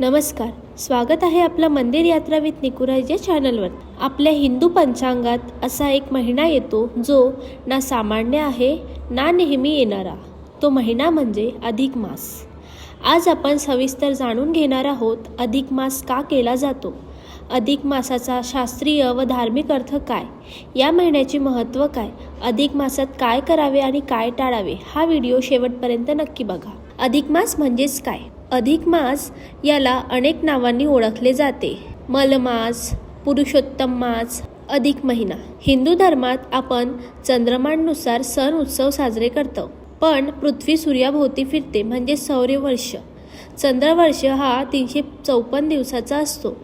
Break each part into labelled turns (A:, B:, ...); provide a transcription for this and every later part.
A: नमस्कार. स्वागत आहे आपलं मंदिर यात्रा विथ निकुराज या चॅनलवर. आपल्या हिंदू पंचांगात असा एक महिना येतो जो ना सामान्य आहे ना नेहमी येणारा. तो महिना म्हणजे अधिक मास. आज आपण सविस्तर जाणून घेणार आहोत अधिक मास का केला जातो? अधिक मासाचा शास्त्रीय व धार्मिक अर्थ काय? या महिन्याचे महत्त्व काय? अधिक मासात काय करावे आणि काय टाळावे? हा व्हिडिओ शेवटपर्यंत नक्की बघा. अधिक मास म्हणजेच काय? अधिक मास याला अनेक नावांनी ओळखले जाते. मलमास पुरुषोत्तम मास अधिक महिना. हिंदू धर्मात आपण चंद्रमाननुसार सण उत्सव साजरे करतो. पण पृथ्वी सूर्याभोवती फिरते म्हणजे सौरवर्ष. चंद्रवर्ष हा तीनशे चौपन्न दिवसाचा असतो.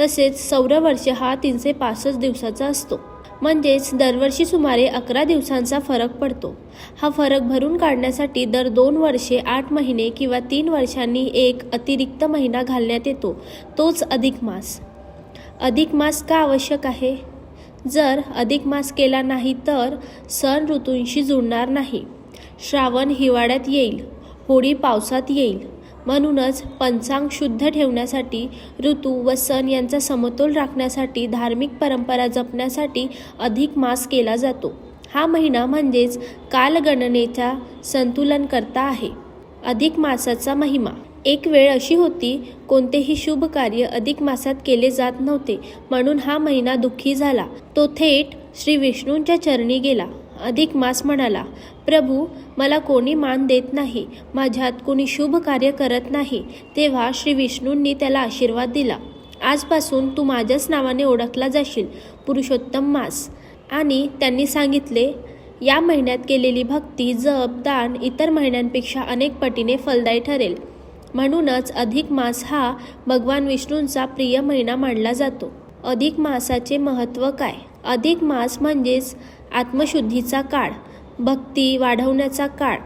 A: तसेच सौरवर्ष हा तीनशे पासष्ट दिवसाचा असतो. म्हणजेच दरवर्षी सुमारे अकरा दिवसांचा फरक पडतो. हा फरक भरून काढण्यासाठी दर दोन वर्षे आठ महिने किंवा तीन वर्षांनी एक अतिरिक्त महिना घालण्यात येतो. तोच अधिक मास. अधिक मास का आवश्यक आहे? जर अधिक मास केला नाही तर सण ऋतूंशी जुळणार नाही. श्रावण हिवाळ्यात येईल. होळी पावसात येईल. म्हणूनच पंचांग शुद्ध ठेवण्यासाठी ऋतू व सण यांचा समतोल राखण्यासाठी धार्मिक परंपरा जपण्यासाठी अधिक मास केला जातो. हा महिना म्हणजेच कालगणनेचा संतुलन करता आहे. अधिक मासाचा महिमा. एक वेळ अशी होती कोणतेही शुभ कार्य अधिक मासात केले जात नव्हते म्हणून हा महिना दुःखी झाला. तो थेट श्री विष्णूंच्या चरणी गेला. अधिक मास म्हणाला प्रभू मला कोणी मान देत नाही माझ्यात कोणी शुभ कार्य करत नाही तेव्हा श्री विष्णूंनी त्याला आशीर्वाद दिला. आजपासून तू माझ्याच नावाने ओळखला जाशील पुरुषोत्तम मास. आणि त्यांनी सांगितले या महिन्यात केलेली भक्ती जप दान इतर महिन्यांपेक्षा अनेक पटीने फलदायी ठरेल. म्हणूनच अधिक मास हा भगवान विष्णूंचा प्रिय महिना मानला जातो. अधिक मासाचे महत्त्व काय? अधिक मास म्हणजेच आत्मशुद्धीचा काळ. भक्ती वाढवण्याचा काळ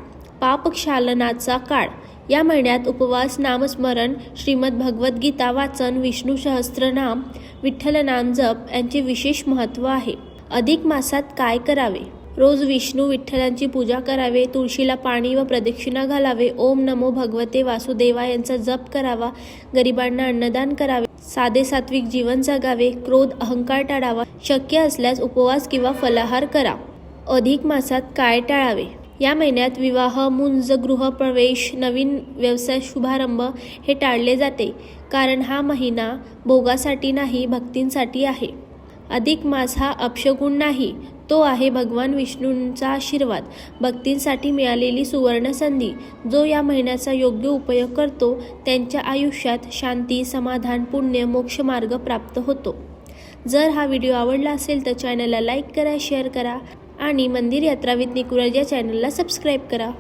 A: पापक्षालनाचा काळ. या महिन्यात उपवास नामस्मरण श्रीमद भगवद्गीता वाचन विष्णू सहस्त्रनाम विठ्ठल नाम जप यांचे विशेष महत्त्व आहे. अधिक मासात काय करावे? रोज विष्णू विठ्ठलांची पूजा करावे तुळशीला पाणी व प्रदक्षिणा घालावे ओम नमो भगवते वासुदेवा यांचा जप करावा गरिबांना अन्नदान करावे साधे सात्विक जीवन जगावे क्रोध अहंकार टाळावा शक्य असल्यास उपवास किंवा फलाहार करा. अधिक मासात काय टाळावे? या महिन्यात विवाह मुंज गृहप्रवेश नवीन व्यवसाय शुभारंभ हे टाळले जाते. कारण हा महिना भोगासाठी नाही भक्तींसाठी आहे. अधिक मास हा अपशगुण नाही. तो आहे भगवान विष्णूंचा आशीर्वाद. भक्तींसाठी मिळालेली सुवर्ण संधी जो या महिन्याचा योग्य उपयोग करतो त्यांच्या आयुष्यात शांती समाधान पुण्य मोक्ष मार्ग प्राप्त होतो. जर हा व्हिडिओ आवडला असेल तर चॅनलला लाईक करा शेअर करा. आणि मंदिर यात्रा विथ निकुराज या चॅनलला सबस्क्राईब करा.